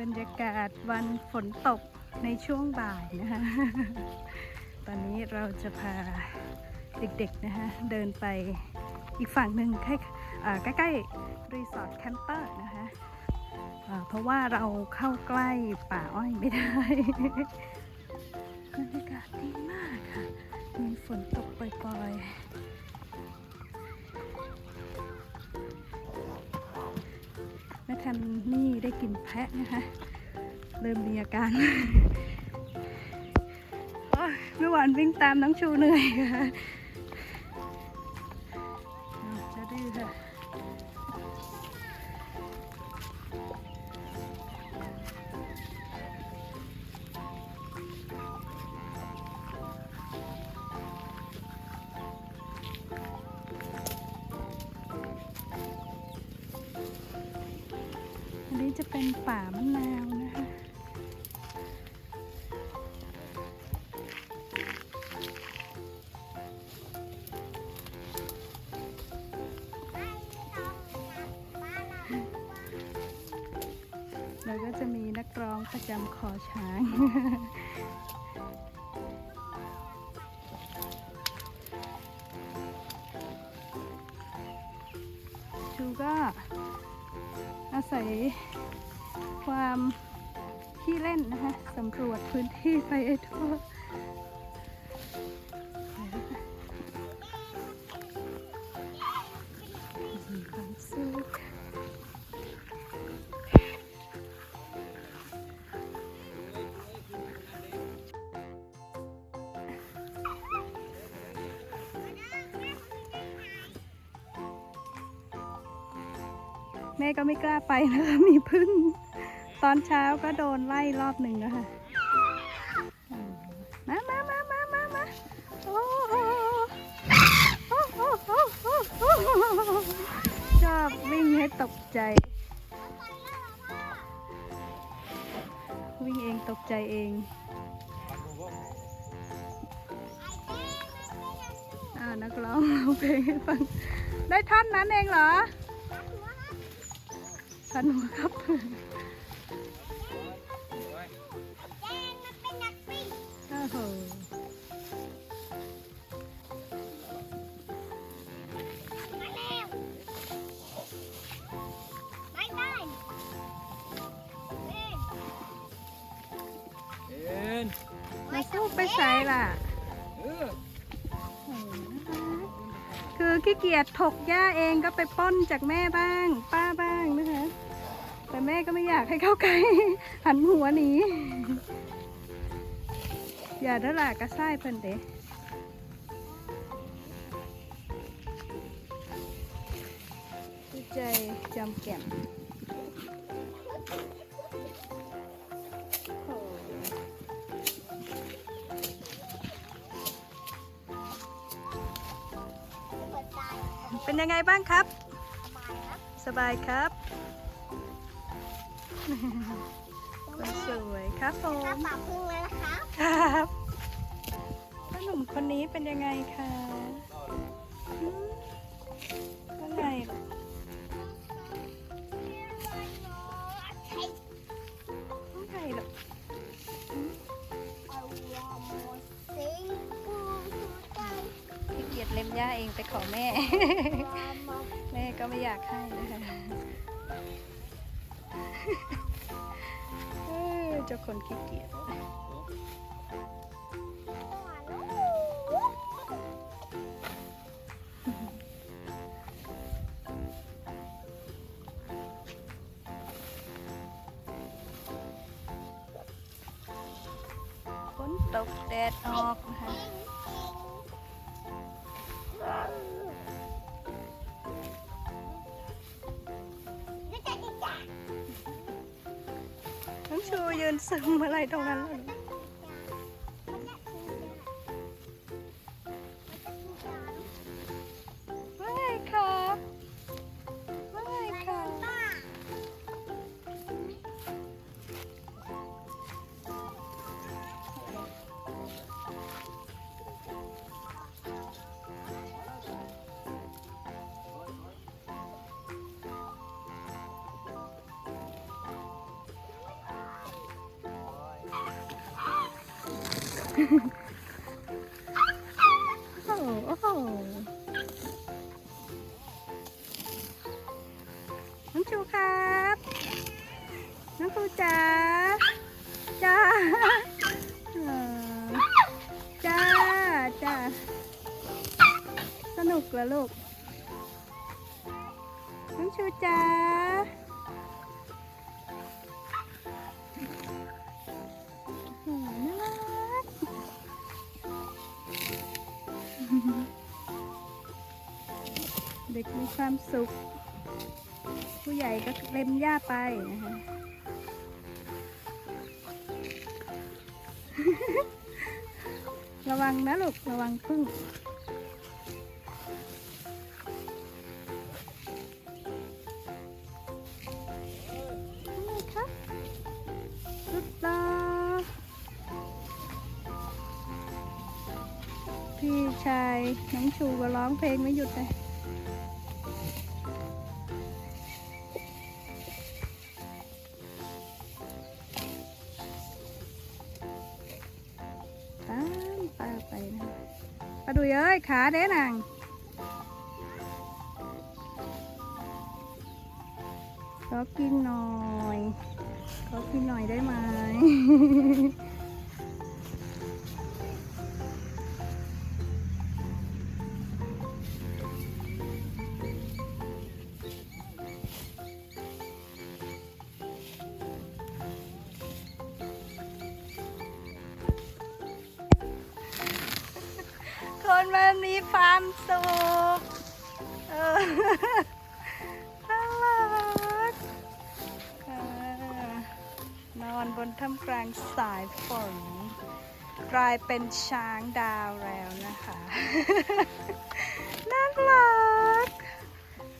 บรรยากาศวันฝนตกในช่วงบ่ายนะคะ ตอนนี้เราจะพาเด็กๆนะคะเดินไปอีกฝั่งหนึ่งใกล้ใกล้ๆรีสอร์ทแคมเปอร์นะคะเพราะว่าเราเข้าใกล้ป่าอ้อยไม่ได้บรรยากาศดีมากค่ะมีฝนตกปล่อยๆ ทันนี่ได้กินแพะนะคะ เริ่มมีอาการเมื่อวานวิ่งตามน้องชูเหนื่อยค่ะจะดื้อค่ะ นี้จะเป็นป่ามะนาวนะคะ แล้วก็จะมีนักร้องประจำคอช้างชูก็อาศัย ความขี้เล่นนะคะสำรวจพื้นที่ไปทั่วแม่ก็ไม่กล้าไปนะคะมีพึ่ง ตอนเช้าก็โดนไล่รอบหนึ่งแล้วค่ะ มามามามามามาโอ้โหโอ้โอ้โอ้ชอบวิ่งให้ตกใจ วิ่งเองตกใจเองอ่านักร้องร้องเพลงให้ฟัง ได้ท่อนนั้นเองเหรอพันหัวครับ มาสู้ไปใส่ล่ะเออโอ้โหคือขี้เกียจถกหญ้าเองก็ไปปล้นจากแม่บ้าง ป้าบ้างนะคะ แต่แม่ก็ไม่อยากให้เข้าใกล้หันหัวหนี อย่าด้ละกระซ้ายเพิ่นเด้ดูใจจำแก่มเป็นยังไงบ้างครับ สบายครับค นสวยครับผมครับพ่อหนุ่มคนนี้เป็นยังไงคะอืมว่าไงล่ะว่าไงล่ะ ขี้เกียจเล็มหญ้าเองไปขอแม่ แม่ก็ไม่อยากให้นะคะ เจ้าคนขี้เกียจฝนตกแดดออกนะคะ ชูยืนซึมอะไรตรงนั้นเลย โอ้โหน้องชูครับ น้องครูจ๋าจ้าจ้าจ้าสนุกเหรอลูกน้องชูจ๋า เด็กมีความสุข ผู้ใหญ่ก็เล่มหญ้าไปนะคะระวังนะลูก ระวังพึ่งครับสุดล่อพี่ชายน้องชูก็ร้องเพลงไม่หยุดเลย ดุยเอ้ยขาเด้นางขอกินหน่อย ขอกินหน่อยได้ไหม มันมีความสุขเออน่ารักนอนบนท่ามกลางสายฝน กลายเป็นช้างดาวแล้วนะคะ น่ารัก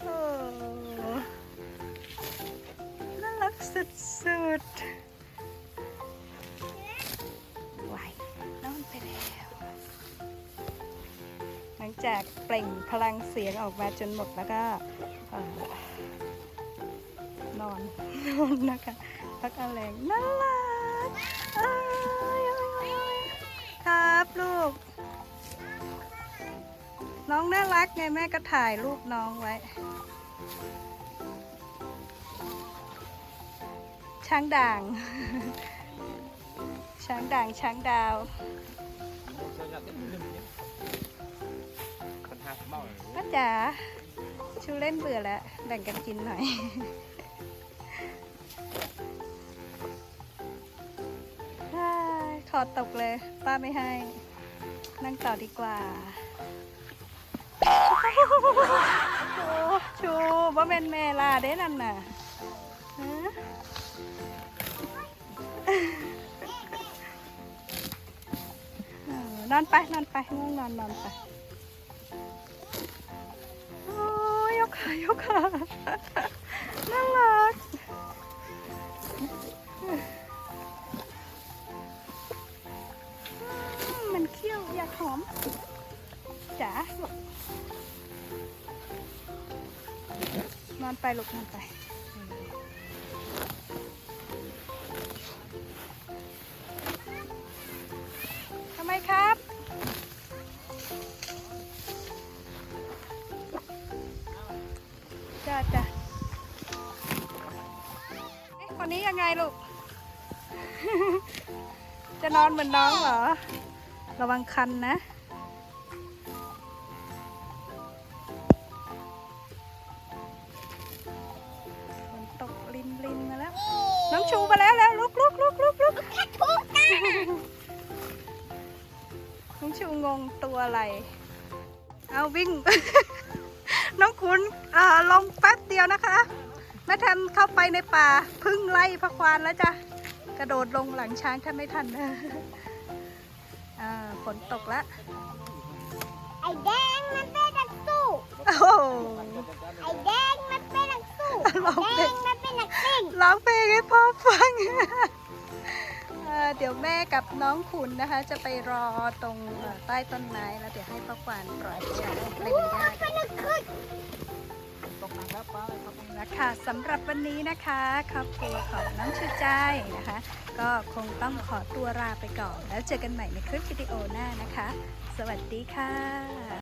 โอ้น่ารักสุดๆ จากเปล่งพลังเสียงออกมาจนหมดแล้วก็นอนนอนนะคะพักเอาแรงน่ารักครับลูก น้องน่ารักไงแม่ก็ถ่ายรูปน้องไว้ ช้างด่าง ช้างด่างช้างดาว ป้าจ๋าชูเล่นเบื่อแล้ว แบ่งกันกินหน่อยอ้ายขอตกเลย ป้าไม่ให้ นั่งต่อดีกว่าชูบ่แมนแม่ล่ะเด้นั่นน่ะนอนไป นอนไปง่วงนอนนอนไป ยกขายกขาน่ารักมมันเขี้ยวอยากหอมจ๋าลูกนอนไปลูกนอนไป จ้าจ้าเอ๊ะคนนี้ยังไงลูก จะนอนเหมือนน้องเหรอ ระวังคันนะฝนตกรินรินมาแล้ว น้องชูมาแล้วแล้วลุกลุกลุกลุกลุกน้องชูงงตัวอะไร เอาวิ่ง น้องขุนเอ่อลงแป๊บเดียวนะคะ แม่แทมเข้าไปในป่าพึ่งไล่พระควานแล้วจ้ะ กระโดดลงหลังช้างแทบไม่ทันอ่าฝนตกแล้วไอ้แดงมันเป็นนักสู้โอ้โหไอ้แดงมันเป็นนักสู้ร้องแดเพลงงมันเป็นนักเต้นร้องเพลงให้พ่อฟัง เดี๋ยวแม่กับน้องขุนนะคะ จะไปรอตรงใต้ต้นไม้แล้วเดี๋ยวให้พระควานปล่อยช้าเล่นได้เป็นนกขึ้นตกนักแล้วป้าครับนะคะสำหรับวันนี้นะคะครอบครัวของน้องชูใจนะคะ ก็คงต้องขอตัวลาไปก่อน แล้วเจอกันใหม่ในคลิปวิดีโอหน้านะคะ สวัสดีค่ะ